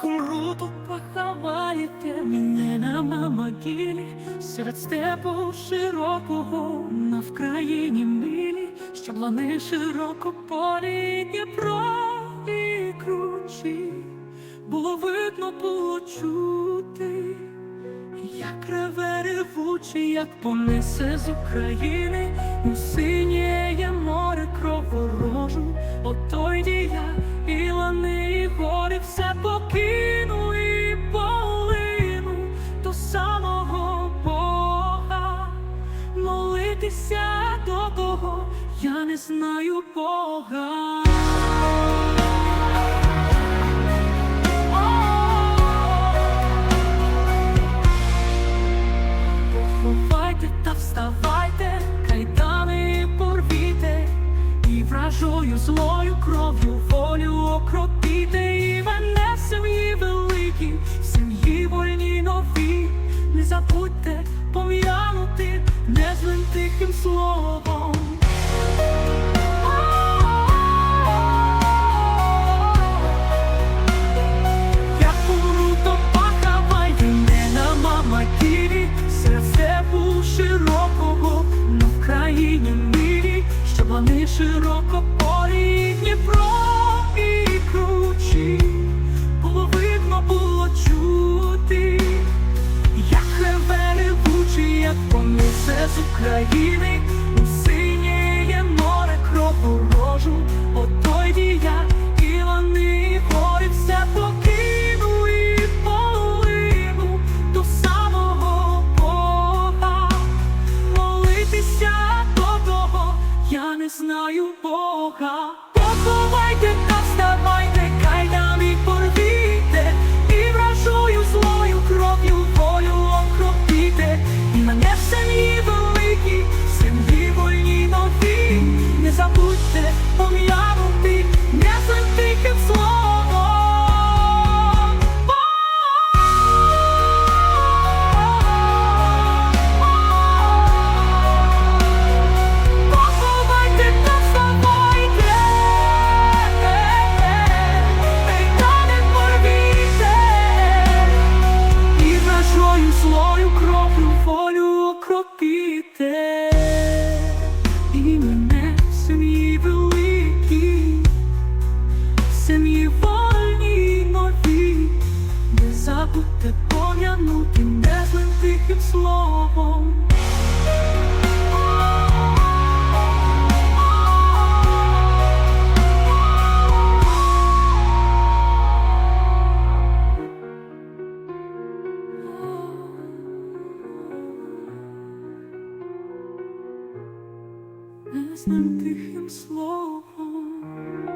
круто поховаєте мене на могилі серед степу широкого на Вкраїні милі, що лани широко полі Дніпро і кручі, було видно, було чути. Як реве ревучий, як понесе з України у синє море кроворожу, я не знаю Бога. Бувайте та вставайте, кайдани порвіте, і вражою злою широко полі, і Дніпро і кручі, було видно, було чути, як реве ревучий, як помісе з України знаю Бога. Окропіте, і мене в сім'ї великій, в сім'ї не забудьте пом'янути незлим тихим словом. нас тихим словом.